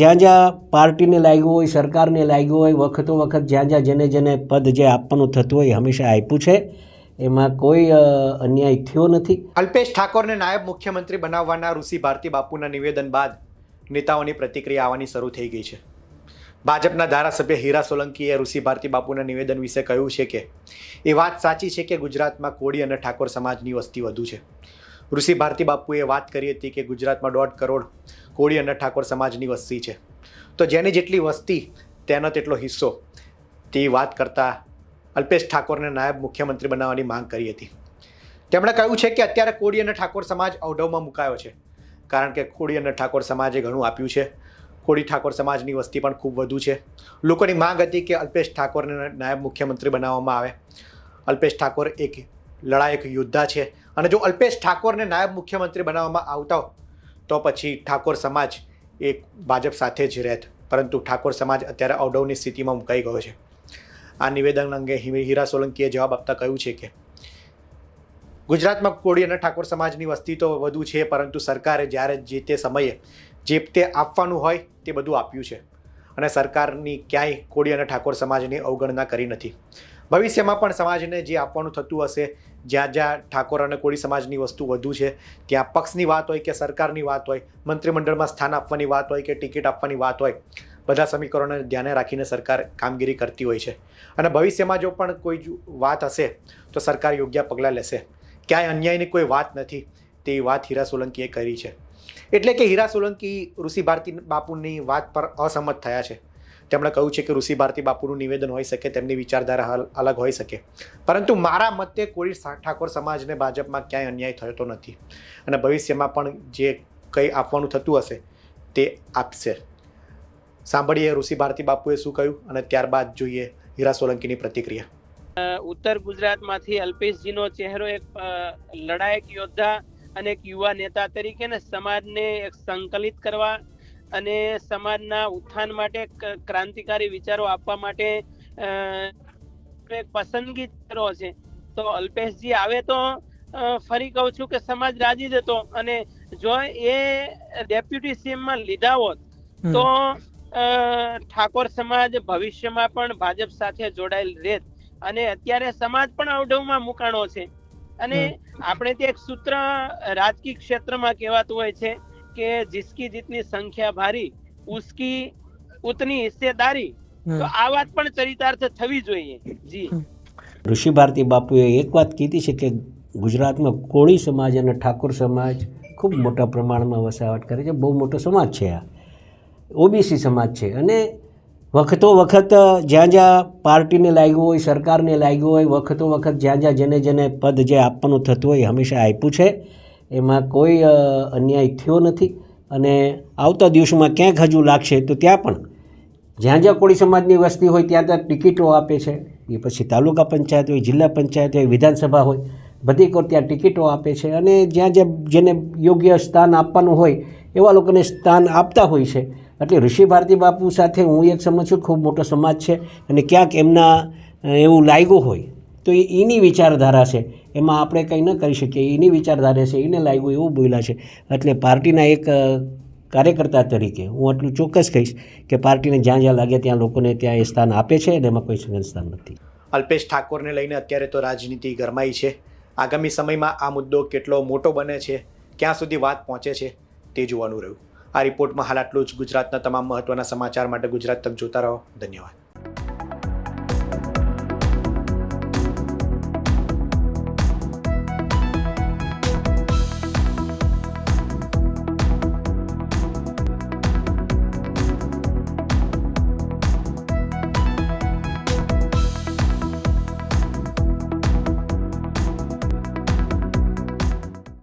જ્યાં જ્યાં પાર્ટીને લાગ્યું હોય, સરકારને લાગ્યું હોય, વખતો વખત જ્યાં જ્યાં જેને જેને પદ જે આપવાનું થતું હોય હંમેશા આપ્યું છે. એમાં કોઈ અન્યાય થયો નથી. અલ્પેશ ઠાકોરને નાયબ મુખ્યમંત્રી બનાવવાના ઋષિ ભારતી બાપુના નિવેદન બાદ નેતાઓની પ્રતિક્રિયા આવવાની શરૂ થઈ ગઈ છે. ભાજપના ધારાસભ્ય હીરા સોલંકીએ ઋષિ ભારતી બાપુના નિવેદન વિશે કહ્યું છે કે, એ વાત સાચી છે કે ગુજરાતમાં કોળી અને ઠાકોર સમાજની વસ્તી વધુ છે. ઋષિ ભારતી બાપુએ વાત કરી હતી કે ગુજરાતમાં દોઢ કરોડ કોળી અને ઠાકોર સમાજની વસ્તી છે. તો જેની જેટલી વસ્તી, તેનો તેટલો હિસ્સો તે વાત કરતા અલ્પેશ ઠાકોરને નાયબ મુખ્યમંત્રી બનાવવાની માંગ કરી હતી. તેમણે કહ્યું છે કે અત્યારે કોળી અને ઠાકોર સમાજ અવઢવમાં મુકાયો છે. કારણ કે કોળી અને ઠાકોર સમાજે ઘણું આપ્યું છે. કોળી ઠાકોર સમાજની વસ્તી પણ ખૂબ વધુ છે. લોકોની માંગ હતી કે અલ્પેશ ઠાકોરને નાયબ મુખ્યમંત્રી બનાવવામાં આવે. અલ્પેશ ઠાકોર એક લડાયક યોદ્ધા છે. અને જો અલ્પેશ ઠાકોરને નાયબ મુખ્યમંત્રી બનાવવામાં આવતા તો પછી ઠાકોર સમાજ એ ભાજપ સાથે જ રહેત. પરંતુ ઠાકોર સમાજ અત્યારે અવડવની સ્થિતિમાં મુકાઈ ગયો છે. આ નિવેદન અંગે હીરા સોલંકીએ જવાબ આપતા કહ્યું છે કે, ગુજરાતમાં કોળી અને ઠાકોર સમાજની વસ્તી તો વધુ છે, પરંતુ સરકારે જ્યારે જે તે સમયે જે તે આપવાનું હોય તે બધું આપ્યું છે. અને સરકારની ક્યાંય કોળી અને ઠાકોર સમાજની અવગણના કરી નથી. ભવિષ્યમાં પણ સમાજને જે આપવાનું થતું હશે, જ્યાં જ્યાં ઠાકોર અને કોળી સમાજની વસ્તુ વધુ છે, ત્યાં પક્ષની વાત હોય કે સરકારની વાત હોય, મંત્રીમંડળમાં સ્થાન આપવાની વાત હોય કે ટિકિટ આપવાની વાત હોય, બધા સમીકરણોને ધ્યાને રાખીને સરકાર કામગીરી કરતી હોય છે. અને ભવિષ્યમાં જો પણ કોઈ વાત હશે, તો સરકાર યોગ્ય પગલાં લેશે. ક્યાંય અન્યાયની કોઈ વાત નથી, તેવી વાત હીરા સોલંકીએ કરી છે. એટલે કે હીરા સોલંકી ઋષિ ભારતી બાપુની વાત પર અસહમત થયા છે. તેમણે કહ્યું છે કે ઋષિ ભારતી બાપુનું નિવેદન હોઈ શકે, તેમની વિચારધારા અલગ હોઈ શકે. પરંતુ મારા મતે કોઈ ઠાકોર સમાજને ભાજપમાં ક્યાંય અન્યાય થતો નથી. અને ભવિષ્યમાં પણ જે કંઈ આપવાનું થતું હશે, તે આપશે. સાંભળીએ ઋષિ ભારતી બાપુએ શું કહ્યું અને ત્યારબાદ જોઈએ હીરા સોલંકીની પ્રતિક્રિયા. ઉત્તર ગુજરાતમાંથી અલ્પેશજીનો ચહેરો એક લડાયક યોદ્ધા અને એક યુવા નેતા તરીકે ને સમાજને એક સંકલિત કરવા અને સમાજના ઉત્થાન માટે ક્રાંતિકારી વિચારો આપવા માટે એક પસંદગી ચહેરો છે. તો અલ્પેશજી આવે તો ફરી કહું છું કે સમાજ રાજી જ હતો અને જો એ ડેપ્યુટી સીએમમાં લીધા હોત તો ઠાકોર સમાજ ભવિષ્યમાં પણ ભાજપ સાથે જોડાયેલ રહેત અને અત્યારે સમાજ પણ અવઢવમાં મુકાણો છે. અને આપણે તે એક સૂત્ર રાજકીય ક્ષેત્રમાં કહેવાતું હોય છે કે જિસકી જીતની સંખ્યા ભારી ઉસકી ઉતની હિસ્સેદારી તો આ વાત પણ ચરિતાર્થ થવી જોઈએ જી ઋષિ ભારતી બાપુએ એક વાત કીધી છે કે ગુજરાતમાં કોળી સમાજ અને ઠાકોર સમાજ ખૂબ મોટા પ્રમાણમાં વસાવટ કરે છે. બહુ મોટો સમાજ છે આ. ઓબીસી સમાજ છે. અને વખતો વખત જ્યાં જ્યાં પાર્ટીને લાગ્યું હોય સરકારને લાગ્યું હોય વખતો વખત જ્યાં જ્યાં જેને જેને પદ જે આપવાનું થતું હોય એ હંમેશા આપ્યું છે. એમાં કોઈ અન્યાય થયો નથી અને આવતા દિવસોમાં ક્યાંક હજુ લાગશે તો ત્યાં પણ. જ્યાં જ્યાં કોળી સમાજની વસ્તી હોય ત્યાં ત્યાં ટિકિટો આપે છે. એ પછી તાલુકા પંચાયત હોય, જિલ્લા પંચાયત હોય, વિધાનસભા હોય, બધી કોર ત્યાં ટિકિટો આપે છે અને જ્યાં જ્યાં જેને યોગ્ય સ્થાન આપવાનું હોય, એવા લોકોને સ્થાન આપતા હોય છે. એટલે ઋષિ ભારતી બાપુ સાથે હું એક સમજ છું, ખૂબ મોટો સમાજ છે અને ક્યાંક એમના એવું લાગ્યું હોય. તો એ એની વિચારધારા છે. એમાં આપણે કંઈ ન કરી શકીએ. એની વિચારધારા છે, એને લાગ્યું એવું બોલ્યા છે. એટલે પાર્ટીના એક કાર્યકર્તા તરીકે હું આટલું ચોક્કસ કહીશ કે પાર્ટીને જ્યાં જ્યાં લાગે ત્યાં લોકોને ત્યાં એ સ્થાન આપે છે અને એમાં કોઈ સંગન સ્થાન નથી. અલ્પેશ ઠાકોરને લઈને અત્યારે તો રાજનીતિ ગરમાઈ છે. આગામી સમયમાં આ મુદ્દો કેટલો મોટો બને છે, ક્યાં સુધી વાત પહોંચે છે, તે જોવાનું રહ્યું. આ રિપોર્ટમાં હાલ આટલું જ. ગુજરાતના તમામ મહત્વના સમાચાર માટે ગુજરાત તક જોતા રહો. ધન્યવાદ.